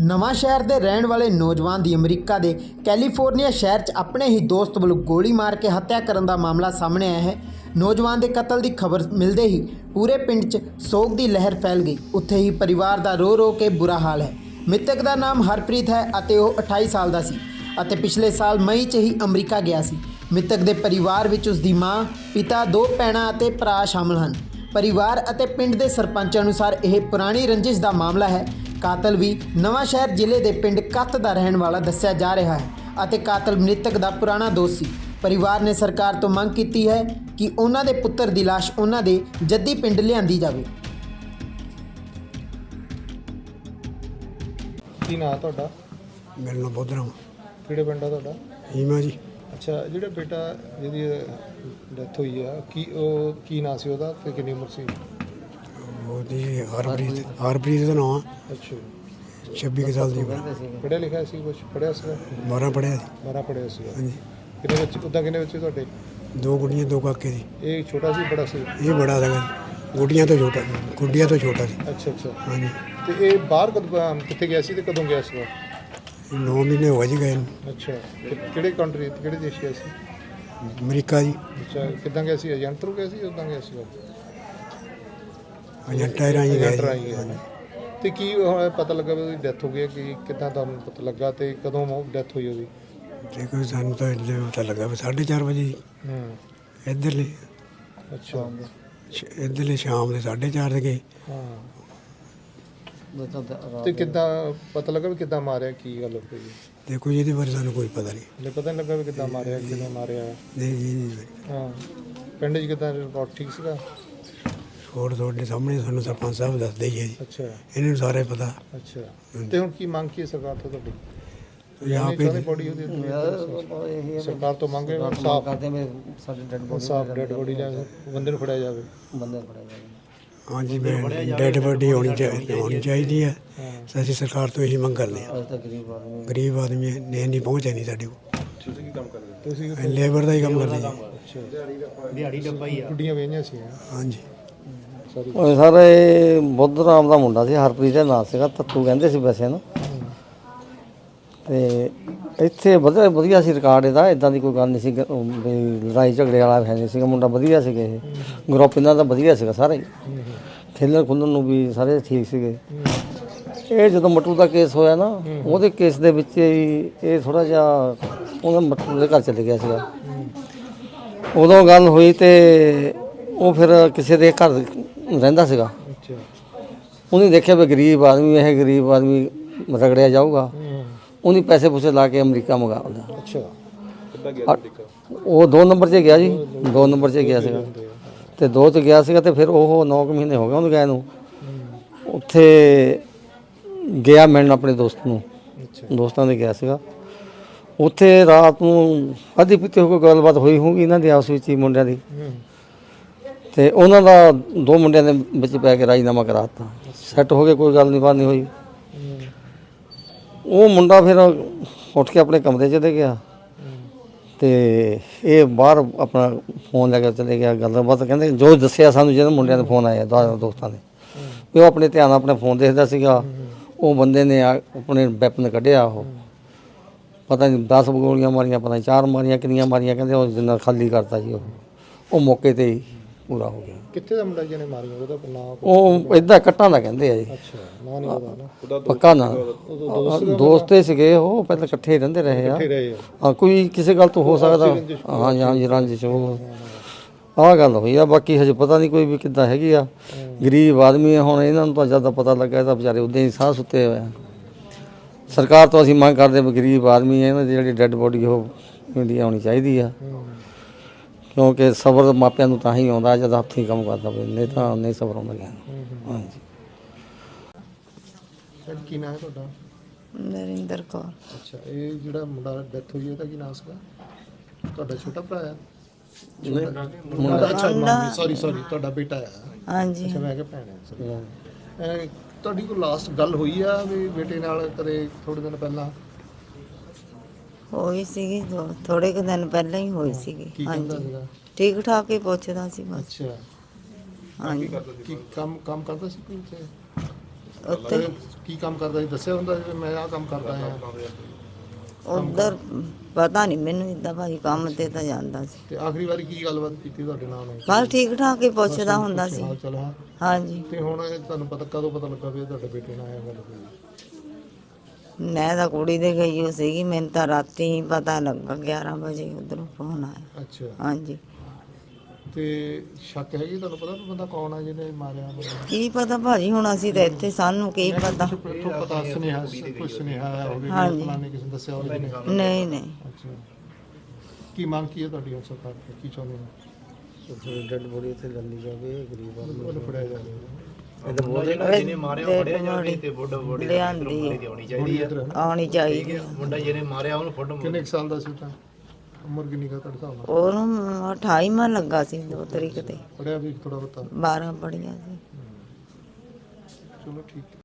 ਨਵਾਂ ਸ਼ਹਿਰ ਦੇ ਰਹਿਣ ਵਾਲੇ ਨੌਜਵਾਨ ਦੀ ਅਮਰੀਕਾ ਦੇ ਕੈਲੀਫੋਰਨੀਆ ਸ਼ਹਿਰ 'ਚ ਆਪਣੇ ਹੀ ਦੋਸਤ ਵੱਲੋਂ ਗੋਲੀ ਮਾਰ ਕੇ ਹੱਤਿਆ ਕਰਨ ਦਾ ਮਾਮਲਾ ਸਾਹਮਣੇ ਆਇਆ ਹੈ। ਨੌਜਵਾਨ ਦੇ ਕਤਲ ਦੀ ਖਬਰ ਮਿਲਦੇ ਹੀ ਪੂਰੇ ਪਿੰਡ 'ਚ ਸੋਗ ਦੀ ਲਹਿਰ ਫੈਲ ਗਈ। ਉੱਥੇ ਹੀ ਪਰਿਵਾਰ ਦਾ ਰੋ ਰੋ ਕੇ ਬੁਰਾ ਹਾਲ ਹੈ। ਮ੍ਰਿਤਕ ਦਾ ਨਾਮ ਹਰਪ੍ਰੀਤ ਹੈ ਅਤੇ ਉਹ 28 ਸਾਲ ਦਾ ਸੀ ਅਤੇ ਪਿਛਲੇ ਸਾਲ ਮਈ 'ਚ ਹੀ ਅਮਰੀਕਾ ਗਿਆ ਸੀ। ਮ੍ਰਿਤਕ ਦੇ ਪਰਿਵਾਰ ਵਿੱਚ ਉਸ ਦੀ ਮਾਂ, ਪਿਤਾ, ਦੋ ਭੈਣਾਂ ਅਤੇ ਭਰਾ ਸ਼ਾਮਲ ਹਨ। ਪਰਿਵਾਰ ਅਤੇ ਪਿੰਡ ਦੇ ਸਰਪੰਚ ਅਨੁਸਾਰ ਇਹ ਪੁਰਾਣੀ ਰੰਜਿਸ਼ ਦਾ ਮਾਮਲਾ ਹੈ। ਕਾਤਲ ਵੀ ਨਵਾਂ ਸ਼ਹਿਰ ਜ਼ਿਲ੍ਹੇ ਦੇ ਪਿੰਡ ਕੱਤ ਦਾ ਰਹਿਣ ਵਾਲਾ ਦੱਸਿਆ ਜਾ ਰਿਹਾ ਹੈ ਅਤੇ ਕਾਤਲ ਮ੍ਰਿਤਕ ਦਾ ਪੁਰਾਣਾ ਦੋਸਤ ਸੀ। ਪਰਿਵਾਰ ਨੇ ਸਰਕਾਰ ਤੋਂ ਮੰਗ ਕੀਤੀ ਹੈ ਕਿ ਉਹਨਾਂ ਦੇ ਪੁੱਤਰ ਦੀ ਲਾਸ਼ ਉਹਨਾਂ ਦੇ ਜੱਦੀ ਪਿੰਡ ਲਿਆਂਦੀ ਜਾਵੇ। ਕੀ ਨਾਂ ਤੁਹਾਡਾ? ਮੇਰਾ ਨਾਮ ਬੋਧਰਾਮ ਕਿਹੜੇ ਪਿੰਡ ਆ ਤੁਹਾਡਾ? ਹੀਮਾ ਜੀ। ਅੱਛਾ ਜਿਹੜਾ ਬੇਟਾ ਜਿਹਦੀ ਡੈਥ ਹੋਈ ਆ ਕੀ ਉਹ ਕੀ ਨਾਂ ਸੀ ਉਹਦਾ ਤੇ ਕਿੰਨੀ ਉਮਰ ਸੀ? ਉਹਦੀ ਹਰਪ੍ਰੀਤ ਹਰਪ੍ਰੀਤ ਦਾ ਨਾਮ ਅੱਛਾ। 26 ਕੁ ਸਾਲ ਦੀ ਉਮਰ। ਪੜਿਆ ਲਿਖਿਆ ਸੀ ਕੁਝ ਪੜਿਆ ਸੀ 12 ਪੜਿਆ ਸੀ। 12 ਪੜਿਆ ਸੀ ਹਾਂਜੀ। ਕਿੰਨੇ ਬੱਚੇ ਉਦਾਂ ਕਿੰਨੇ ਬੱਚੇ ਤੁਹਾਡੇ? ਦੋ ਗੁੱਡੀਆਂ ਦੋ ਕਾਕੇ ਸੀ ਇਹ ਛੋਟਾ ਸੀ ਬੜਾ ਸੀ? ਇਹ ਬੜਾ ਸੀਗਾ। ਗੁੱਡੀਆਂ ਤੋਂ ਛੋਟਾ ਗੁੱਡੀਆਂ ਤੋਂ ਛੋਟਾ ਸੀ। ਅੱਛਾ ਅੱਛਾ। ਹਾਂਜੀ। ਤੇ ਇਹ ਬਾਹਰ ਕਦੋਂ ਕਿੱਥੇ ਗਿਆ ਸੀ ਤੇ ਕਦੋਂ ਗਿਆ ਸੀ ਉਹ? 9 ਮਹੀਨੇ ਹੋ ਜੀ ਗਏ ਅੱਛਾ। ਕਿਹੜੇ ਕੰਟਰੀ ਕਿਹੜੇ ਦੇਸ਼ ਗਿਆ ਸੀ? ਅਮਰੀਕਾ ਜੀ। ਅੱਛਾ ਕਿੱਦਾਂ ਗਿਆ ਸੀ? ਏਜੰਟ ਥਰੂ ਗਿਆ ਸੀ ਉਦਾਂ ਗਿਆ ਸੀ ਉਹ? ਏਜੰਟਾਂ ਰਾਹੀਂ ਗਏ ਏਜੰਟ ਰਾਹੀਂ ਜੀ। ਗਿਆ ਤੇ ਕੀ ਹੁਣ ਪਤਾ ਲੱਗਾ ਵੀ ਉਹਦੀ ਡੈਥ ਹੋ ਗਈ ਹੈ ਕਿ ਕਿੱਦਾਂ ਤੁਹਾਨੂੰ ਪਤਾ ਲੱਗਾ ਤੇ ਕਦੋਂ ਡੈਥ ਹੋਈ ਉਹਦੀ? ਦੇਖੋ ਸਾਨੂੰ ਤਾਂ ਇੰਨੇ ਪਤਾ ਲੱਗਾ ਵੀ 4:30 ਵਜੇ ਹੂੰ। ਇੱਧਰਲੇ ਅੱਛਾ। ਇੱਧਰਲੇ ਸ਼ਾਮ ਦੇ 4:30 ਦੇ ਗਏ। ਹਾਂ। ਤੇ ਕਿੱਦਾਂ ਪਤਾ ਲੱਗਾ ਵੀ ਕਿੱਦਾਂ ਮਾਰਿਆ ਕੀ ਗੱਲ ਹੋਈ? ਦੇਖੋ ਜੀ ਇਹਦੇ ਬਾਰੇ ਸਾਨੂੰ ਕੋਈ ਪਤਾ ਨਹੀਂ। ਹਲੇ ਪਤਾ ਨਹੀਂ ਲੱਗਾ ਵੀ ਕਿੱਦਾਂ ਮਾਰਿਆ ਕਿਵੇਂ ਮਾਰਿਆ। ਨਹੀਂ ਜੀ ਨਹੀਂ ਹਾਂ। ਪਿੰਡ 'ਚ ਕਿੱਦਾਂ ਰਿਪੋਰਟ ਠੀਕ ਸੀਗਾ? ਹੋਰ ਤੁਹਾਡੇ ਸਾਹਮਣੇ ਸਾਨੂੰ ਸਰਪੰਚ ਸਾਹਿਬ ਦੱਸਦੇ ਹੀ ਹੈ ਜੀ। ਅੱਛਾ। ਇਹਨਾਂ ਨੂੰ ਸਾਰੇ ਪਤਾ। ਅੱਛਾ। ਤੇ ਹੁਣ ਕੀ ਮੰਗ ਕੀ ਹੈ ਸਰਕਾਰ ਤੋਂ ਤੁਹਾਡੀ? ਵੀ ਆਪ ਹੀ ਬੋਡੀ ਉਹਦੀ ਸਰਕਾਰ ਤੋਂ ਮੰਗੇ ਸਾਫ਼ ਕਰਦੇ ਮੈਂ ਸਾਡੇ ਡੈਡ ਬੋਡੀ ਸਾਫ਼ ਡੈਡ ਬੋਡੀ ਲੈ ਬੰਦੇ ਨੂੰ ਫੜਿਆ ਜਾਵੇ। ਬੰਦੇ ਨੂੰ ਫੜਿਆ ਜਾਵੇ। ਹਾਂਜੀ ਮੈਂ ਡੈਡ ਬੋਡੀ ਹੋਣੀ ਚਾਹੀਦੀ ਹੋਣੀ ਚਾਹੀਦੀ ਹੈ। ਅਸੀਂ ਸਰਕਾਰ ਤੋਂ ਇਹੀ ਮੰਗ ਕਰਦੇ ਹਾਂ। ਅੱਜ ਤੱਕ ਗਰੀਬ ਆਦਮੀ ਗਰੀਬ ਆਦਮੀ ਨੇ ਨਹੀਂ ਪਹੁੰਚ ਨਹੀਂ ਸਾਡੇ ਕੋਲ। ਤੁਸੀਂ ਅਸੀਂ ਲੇਬਰ ਦਾ ਹੀ ਕੰਮ ਕਰਦੇ ਹਾਂ। ਗੁੱਡੀਆਂ ਵੇਹੀਆਂ ਸੀ ਹਾਂਜੀ। ਸੌਰੀ ਉਹ ਸਰ, ਇਹ ਬੁੱਧ ਰਾਮ ਦਾ ਮੁੰਡਾ ਸੀ, ਹਰਪ੍ਰੀਤ ਦਾ ਨਾਂ ਸੀਗਾ, ਤੱਤੂ ਕਹਿੰਦੇ ਸੀ ਵੈਸੇ ਨੂੰ ਤੇ ਇੱਥੇ ਵਧੀਆ ਵਧੀਆ ਸੀ ਰਿਕਾਰਡ ਇਹਦਾ ਇਦਾਂ ਦੀ ਕੋਈ ਗੱਲ ਨਹੀਂ ਸੀ, ਗ- ਉਹ ਵੀ ਲੜਾਈ ਝਗੜੇ ਵਾਲਾ ਹੈ ਨਹੀਂ ਸੀਗਾ, ਮੁੰਡਾ ਵਧੀਆ ਸੀਗਾ ਇਹ। ਗਰੁੱਪ ਇਹਨਾਂ ਦਾ ਵਧੀਆ ਸੀਗਾ ਸਾਰੇ। ਖੇਲਣ ਖੁੱਲਣ ਨੂੰ ਵੀ ਸਾਰੇ ਠੀਕ ਸੀਗੇ। ਇਹ ਜਦੋਂ ਮਟੂ ਦਾ ਕੇਸ ਹੋਇਆ ਨਾ, ਉਹਦੇ ਕੇਸ ਦੇ ਵਿੱਚ ਹੀ ਇਹ ਥੋੜਾ ਜਿਹਾ ਉਹਨਾਂ ਮਟੂ ਦੇ ਘਰ ਚਲੇ ਗਿਆ ਸੀਗਾ। ਉਦੋਂ ਗੱਲ ਹੋਈ ਤੇ ਉਹ ਫਿਰ ਕਿਸੇ ਦੇ ਘਰ ਰਹਿੰਦਾ ਸੀਗਾ। ਅੱਛਾ ਉਹਨੇ ਦੇਖਿਆ ਵੀ ਗਰੀਬ ਆਦਮੀ ਇਹ ਗਰੀਬ ਆਦਮੀ ਰਗੜਿਆ ਜਾਊਗਾ। ਉਹਨੇ ਪੈਸੇ ਪੂਸੇ ਲਾ ਕੇ ਅਮਰੀਕਾ ਮੰਗਾ ਲਿਆ। ਅੱਛਾ। ਉਹ ਦੋ ਨੰਬਰ 'ਚ ਗਿਆ ਜੀ। ਦੋ ਨੰਬਰ 'ਚ ਗਿਆ ਸੀਗਾ। ਤੇ ਦੋ 'ਚ ਗਿਆ ਸੀਗਾ ਤੇ ਫਿਰ ਉਹ 9 ਮਹੀਨੇ ਹੋ ਗਏ ਉਹਨੂੰ ਗਏ ਨੂੰ। ਉੱਥੇ ਗਿਆ ਮਿਲਣ ਆਪਣੇ ਦੋਸਤ ਨੂੰ। ਦੋਸਤਾਂ ਦੇ ਗਿਆ ਸੀਗਾ। ਉੱਥੇ ਰਾਤ ਨੂੰ ਅੱਧੀ ਪੀਤੀ ਹੋ ਕੇ ਗੱਲਬਾਤ ਹੋਈ ਹੋਊਗੀ ਇਹਨਾਂ ਦੀ ਆਪਸ ਵਿੱਚ ਹੀ ਮੁੰਡਿਆਂ ਦੀ। ਹੂੰ। ਤੇ ਉਹਨਾਂ ਦਾ ਦੋ ਮੁੰਡਿਆਂ ਦੇ ਵਿੱਚ ਪੈ ਕੇ ਰਾਜੀਨਾਮਾ ਕਰਾਤਾ। ਸੈੱਟ ਹੋ ਗਏ, ਕੋਈ ਗੱਲ ਨਹੀਂ, ਬਾਤ ਨਹੀਂ ਹੋਈ। ਉਹ ਮੁੰਡਾ ਫਿਰ ਉੱਠ ਕੇ ਆਪਣੇ ਕਮਰੇ ਚਲੇ ਗਿਆ। ਤੇ ਇਹ ਬਾਹਰ ਆਪਣਾ ਫੋਨ ਲੈ ਕੇ ਚਲੇ ਗਿਆ, ਗੱਲਬਾਤ ਕਹਿੰਦੇ, ਜੋ ਦੱਸਿਆ ਸਾਨੂੰ ਜਿਹਨਾਂ ਮੁੰਡਿਆਂ ਦੇ ਫੋਨ ਆਏ ਦੋ- ਦੋਸਤਾਂ ਦੇ। ਵੀ ਉਹ ਆਪਣੇ ਧਿਆਨ ਆਪਣੇ ਫੋਨ ਦੇਖਦਾ ਸੀਗਾ। ਉਹ ਬੰਦੇ ਨੇ ਆਪਣੇ ਵੈਪਨ ਕੱਢਿਆ ਉਹ। ਪਤਾ ਨਹੀਂ 10 ਗੋਲੀਆਂ ਮਾਰੀਆਂ, ਪਤਾ ਨਹੀਂ ਚਾਰ ਮਾਰੀਆਂ, ਕਿੰਨੀਆਂ ਮਾਰੀਆਂ, ਕਹਿੰਦੇ ਉਹ ਜਿੰਨਾ ਖਾਲੀ ਕਰਤਾ ਜੀ ਉਹ। ਉਹ ਮੌਕੇ ਤੇ ਹੀ ਪੂਰਾ ਹੋ ਗਿਆ। ਕਿੱਥੇ ਦਾ ਮੁੰਡਾ ਜਿਹਨੇ ਮਾਰੀਆਂ ਉਹਦਾ ਨਾਮ ਉਹ ਇਦਾਂ ਕੱਟਾਂ ਦਾ ਕਹਿੰਦੇ ਆ ਜੀ। ਅੱਛਾ ਨਾਂ ਨਹੀਂ ਪਤਾ ਨਾ। ਪੱਕਾ ਨਾ। ਦੋਸਤੇ ਸੀਗੇ ਉਹ ਪਹਿਲਾਂ ਇਕੱਠੇ ਹੀ ਰਹਿੰਦੇ ਰਹੇ ਆ। ਕਿੱਥੇ ਰਹੇ ਆ। ਹਾਂ ਕੋਈ ਕਿਸੇ ਗੱਲ ਤੋਂ ਹੋ ਸਕਦਾ। ਹਾਂ ਜੀ, ਹਾਂ ਜੀ ਰੰਜਿਸ਼। ਹੋ ਆਹ ਗੱਲ ਹੋਈ ਆ ਬਾਕੀ ਹਜੇ ਪਤਾ ਨਹੀਂ ਕੋਈ ਵੀ ਕਿੱਦਾਂ ਹੈਗੀ ਆ। ਗਰੀਬ ਆਦਮੀ ਆ ਹੁਣ ਇਹਨਾਂ ਨੂੰ ਤਾਂ ਜ਼ਿਆਦਾ ਪਤਾ ਲੱਗਾ ਇਹ ਤਾਂ ਵਿਚਾਰੇ ਉਦਾਂ ਹੀ ਸਾਹ ਸੁੱਤੇ ਹੋਏ ਆ। ਸਰਕਾਰ ਤੋਂ ਅਸੀਂ ਮੰਗ ਕਰਦੇ ਵੀ ਗਰੀਬ ਆਦਮੀ ਆ ਇਹਨਾਂ ਦੀ ਜਿਹੜੀ ਡੈੱਡ ਬੋਡੀ ਉਹ ਇੰਡੀਆ ਆਉਣੀ ਚਾਹੀਦੀ ਆ। ਕਿਉਂਕਿ ਸਬਰ ਮਾਪਿਆਂ ਨੂੰ ਤਾਂ ਹੀ ਆਉਂਦਾ ਜਦ ਹੱਥੀਂ ਕੰਮ ਕਰਦਾ ਹੋਵੇ ਨਹੀਂ ਤਾਂ ਨਹੀਂ ਸਬਰ ਆਉਂਦਾ ਗਿਆ ਹਾਂਜੀ। ਸਰ ਕੀ ਨਾਮ ਹੈ ਤੁਹਾਡਾ? ਨਰਿੰਦਰ ਕੌਰ। ਅੱਛਾ ਇਹ ਜਿਹੜਾ ਮੁੰਡਾ ਡੈਥ ਹੋਈ ਉਹਦਾ ਕੀ ਨਾਮ ਸੀਗਾ? ਤੁਹਾਡਾ ਛੋਟਾ ਭਰਾ ਆ ਮੁੰਡਾ ਅੱਛਾ ਸੌਰੀ ਸੌਰੀ ਤੁਹਾਡਾ ਬੇਟਾ ਆ ਹਾਂਜੀ। ਅੱਛਾ ਮੈਂ ਕਿਹਾ ਭੈਣ ਹੈ sorry। ਅਹ, ਤੁਹਾਡੀ ਕੋਈ ਲਾਸਟ ਗੱਲ ਹੋਈ ਆ ਵੀ ਬੇਟੇ ਨਾਲ ਕਦੇ ਥੋੜੇ ਦਿਨ ਪਹਿਲਾਂ? ਹੋਈ ਸੀਗੀ ਦੋ- ਥੋੜੇ ਕੁ ਦਿਨ ਪਹਿਲਾਂ ਹੀ ਹੋਈ ਸੀਗੀ। ਕਹਿੰਦਾ ਹਾਂਜੀ। ਸੀਗਾ? ਠੀਕ ਠਾਕ ਹੀ ਪੁੱਛਦਾ ਸੀ ਬਸ। ਅੱਛਾ। ਹਾਂਜੀ ਕੀ ਕੰਮ ਕੰਮ ਕਰਦਾ ਸੀ ਕੋਈ ਉੱਥੇ? ਉੱਥੇ ਕੀ ਕੰਮ ਕਰਦਾ ਸੀ? ਦੱਸਿਆ ਹੁੰਦਾ ਸੀ ਵੀ ਮੈਂ ਆਹ ਕੰਮ ਕਰਦਾ ਹਾਂ। ਉਧਰ ਪਤਾ ਨਹੀਂ ਮੈਨੂੰ ਇਦਾਂ ਭਾਈ ਕੰਮ ਤੇ ਤਾਂ ਜਾਂਦਾ ਸੀ। ਤੇ ਆਖਰੀ ਵਾਰੀ ਕੀ ਗੱਲਬਾਤ ਕੀਤੀ ਤੁਹਾਡੇ ਨਾਲ? ਉਹਨੇ? ਬਸ ਠੀਕ ਠਾਕ ਹੀ ਪੁੱਛਦਾ ਹੁੰਦਾ ਸੀ। ਹਾਲ ਚਾਲ ਹਾਂ। ਹਾਂਜੀ। ਤੇ ਹੁਣ ਇਹ ਤੁਹਾਨੂੰ ਪਤਾ ਕਦੋਂ ਪਤਾ ਲੱਗਾ ਵੀ ਇਹ ਤੁਹਾਡੇ ਬੇਟੇ ਨਾਲ ਆਇਆ ਗੱਲ ਹੋਈ ਮੈਂ ਤਾਂ ਕੁੜੀ ਦੇ ਗਈ ਹੋ ਸੀਗੀ ਮੈਨੂੰ ਤਾਂ ਰਾਤੀ ਹੀ ਪਤਾ ਲੱਗਾ 11 ਵਜੇ ਉਧਰੋਂ ਫੋਨ ਆਇਆ। ਅੱਛਾ। ਹਾਂਜੀ। ਤੇ ਸ਼ੱਕ ਹੈਗੀ ਤੁਹਾਨੂੰ ਪਤਾ ਵੀ ਬੰਦਾ ਕੌਣ ਆ ਜਿਹਨੇ ਮਾਰਿਆ ਉਹਨੂੰ? ਕੀ ਪਤਾ ਭਾਜੀ ਹੁਣ ਅਸੀਂ ਤਾਂ ਇੱਥੇ ਸਾਨੂੰ ਕੀ ਪਤਾ? ਇੱਥੋਂ ਪਤਾ ਸੁਨੇਹਾ ਕੋਈ ਸੁਨੇਹਾ ਆਇਆ ਹੋਵੇ ਹਾਂਜੀ। ਕਿ ਫਲਾਣੇ ਕਿਸੇ ਨੇ ਦੱਸਿਆ ਹੋਵੇ ਜਿਹਨੇ। ਨਹੀਂ ਨਹੀਂ। ਅੱਛਾ। ਕੀ ਮੰਗ ਕੀ ਹੈ ਤੁਹਾਡੀ ਹੁਣ ਸਰਕਾਰ ਤੋਂ? ਕੀ ਚਾਹੁੰਦੇ ਹੋ? ਡੈਡ ਬੋਡੀ ਇੱਥੇ ਲੱਲੀ ਜਾਵੇ ਗਰੀਬ ਉਹਨੂੰ ਫੜਿਆ ਜਾਵੇ। ਜਿਹਨੇ ਮਾਰਿਆ ਫੜਿਆ ਜਾਵੇ ਤੇ ਬੁੱਢਾ ਬੁੱਢੀ ਲਿਆਂਦੀ। ਹੈ। ਆਉਣੀ ਚਾਹੀਦੀ। ਹੈ। ਕਿੰਨੇ ਕੁ ਸਾਲ ਦਾ ਸੀ ਤਾਂ ਉਮਰ ਕਿੰਨੀ ਕਾ ਤੁਹਾਡੇ ਹਿਸਾਬ ਨਾਲ? ਉਹਨੂੰ 28 ਮਾ ਲੱਗਾ ਸੀ ਦੋ ਤਰੀਕ ਤੇ। ਪੜਿਆ ਵੀ ਥੋੜਾ ਬਤਾ 12 ਪੜੀਆਂ ਸੀ। ਚਲੋ ਠੀਕ